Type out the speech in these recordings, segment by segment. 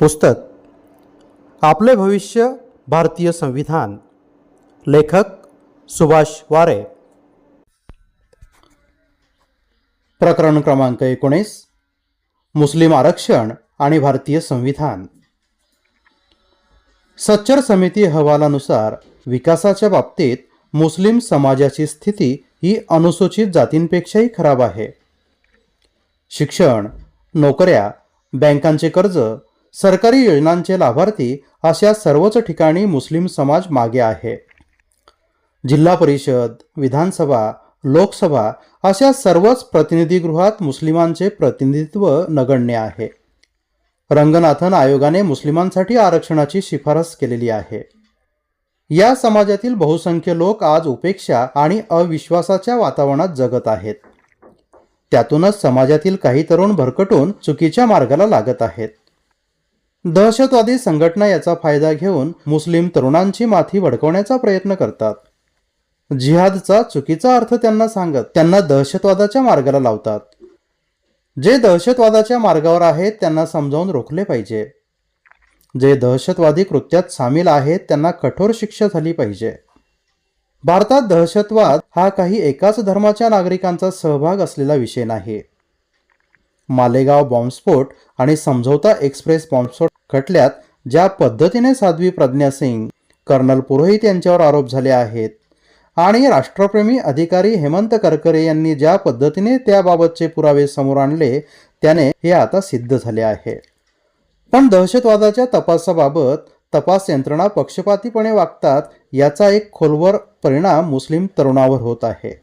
पुस्तक आपले भविष्य भारतीय संविधान लेखक सुभाष वारे. प्रकरण क्रमांक एकोणीस मुस्लिम आरक्षण आणि भारतीय संविधान. सच्चर समिती अहवालानुसार विकासाच्या बाबतीत मुस्लिम समाजाची स्थिती ही अनुसूचित जातींपेक्षाही खराब आहे. शिक्षण नोकऱ्या बँकांचे कर्ज सरकारी योजनांचे लाभार्थी अशा सर्वच ठिकाणी मुस्लिम समाज मागे आहे. जिल्हा परिषद विधानसभा लोकसभा अशा सर्वच प्रतिनिधीगृहात मुस्लिमांचे प्रतिनिधित्व नगण्य आहे. रंगनाथन आयोगाने मुस्लिमांसाठी आरक्षणाची शिफारस केलेली आहे. या समाजातील बहुसंख्य लोक आज उपेक्षा आणि अविश्वासाच्या वातावरणात जगत आहेत. त्यातूनच समाजातील काही तरुण भरकटून चुकीच्या मार्गाला लागत आहेत. दहशतवादी संघटना याचा फायदा घेऊन मुस्लिम तरुणांची माथी भडकवण्याचा प्रयत्न करतात. जिहादचा चुकीचा अर्थ त्यांना सांगत त्यांना दहशतवादाच्या मार्गाला लावतात. जे दहशतवादाच्या मार्गावर आहेत त्यांना समजावून रोखले पाहिजे. जे दहशतवादी कृत्यात सामील आहेत त्यांना कठोर शिक्षा झाली पाहिजे. भारतात दहशतवाद हा काही एकाच धर्माच्या नागरिकांचा सहभाग असलेला विषय नाही. मालेगाव बॉम्बस्फोट आणि समझौता एक्सप्रेस बॉम्बस्फोट खटल्यात ज्या पद्धतीने साध्वी प्रज्ञा सिंग कर्नल पुरोहित यांच्यावर आरोप झाले आहेत. आणि राष्ट्रप्रेमी अधिकारी हेमंत करकरे यांनी ज्या पद्धतीने त्याबाबतचे पुरावे समोर आणले त्याने हे आता सिद्ध झाले आहे. पण दहशतवादाच्या तपासाबाबत तपास यंत्रणा पक्षपातीपणे वागतात याचा एक खोलवर परिणाम मुस्लिम तरुणावर होत आहे.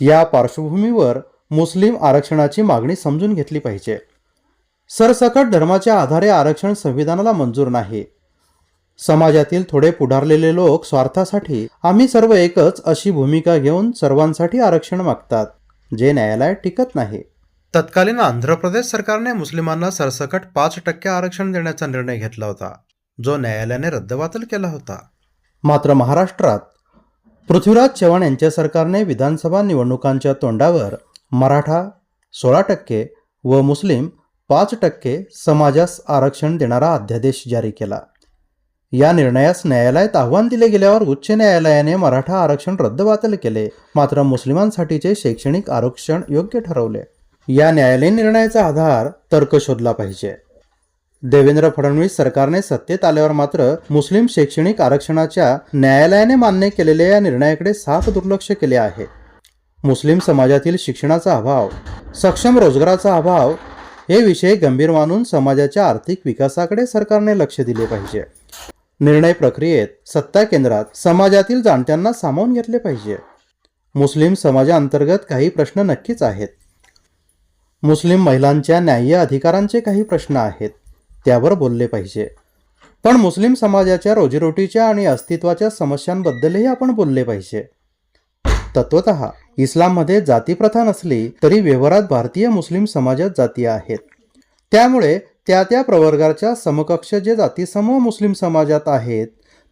या पार्श्वभूमीवर मुस्लिम आरक्षणाची मागणी समजून घेतली पाहिजे. सरसकट धर्माच्या आधारे आरक्षण संविधानाला मंजूर नाही. समाजातील थोडे पुढारलेले लोक स्वार्थासाठी आम्ही सर्व एकच अशी भूमिका घेऊन सर्वांसाठी आरक्षण मागतात जे न्यायालयात टिकत नाही. तत्कालीन आंध्र प्रदेश सरकारने मुस्लिमांना सरसकट पाच टक्के आरक्षण देण्याचा निर्णय घेतला होता जो न्यायालयाने रद्दबातल केला होता. मात्र महाराष्ट्रात पृथ्वीराज चव्हाण यांच्या सरकारने विधानसभा निवडणुकांच्या तोंडावर मराठा सोळा टक्के व मुस्लिम पाच टक्के समाजास आरक्षण देणारा अध्यादेश जारी केला. या निर्णयास न्यायालयात आव्हान दिले गेल्यावर उच्च न्यायालयाने मराठा आरक्षण रद्दबातल केले. मात्र मुस्लिमांसाठीचे शैक्षणिक आरक्षण योग्य ठरवले. या न्यायालयीन निर्णयाचा आधार तर्क शोधला पाहिजे. देवेंद्र फडणवीस सरकारने सत्तेत आल्यावर मात्र मुस्लिम शैक्षणिक आरक्षणाच्या न्यायालयाने मान्य केलेल्या या निर्णयाकडे साफ दुर्लक्ष केले आहे. मुस्लिम समाजातील शिक्षणाचा अभाव सक्षम रोजगाराचा अभाव हे विषय गंभीर मानून समाजाच्या आर्थिक विकासाकडे सरकारने लक्ष दिले पाहिजे. निर्णय प्रक्रियेत सत्ता केंद्रात समाजातील जाणत्यांना सामावून घेतले पाहिजे. मुस्लिम समाजाअंतर्गत काही प्रश्न नक्कीच आहेत. मुस्लिम महिलांच्या न्याय्य अधिकारांचे काही प्रश्न आहेत त्यावर बोलले पाहिजे. पण मुस्लिम समाजाच्या रोजीरोटीच्या आणि अस्तित्वाच्या समस्यांबद्दलही आपण बोलले पाहिजे. तत्वत इस्लाममध्ये जातीप्रथा नसली तरी व्यवहारात भारतीय मुस्लिम समाजात जाती आहेत. त्यामुळे त्या त्या प्रवर्गाच्या समकक्ष जे जातीसमूह मुस्लिम समाजात आहेत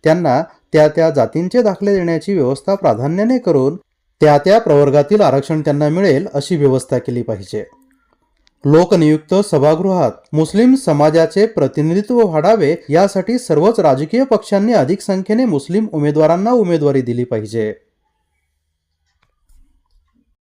त्यांना त्या त्या जातींचे दाखले देण्याची व्यवस्था प्राधान्याने करून त्या त्या प्रवर्गातील आरक्षण त्यांना मिळेल अशी व्यवस्था केली पाहिजे. लोकनियुक्त सभागृहात मुस्लिम समाजाचे प्रतिनिधित्व वाढावे यासाठी सर्वच राजकीय पक्षांनी अधिक संख्येने मुस्लिम उमेदवारांना उमेदवारी दिली पाहिजे.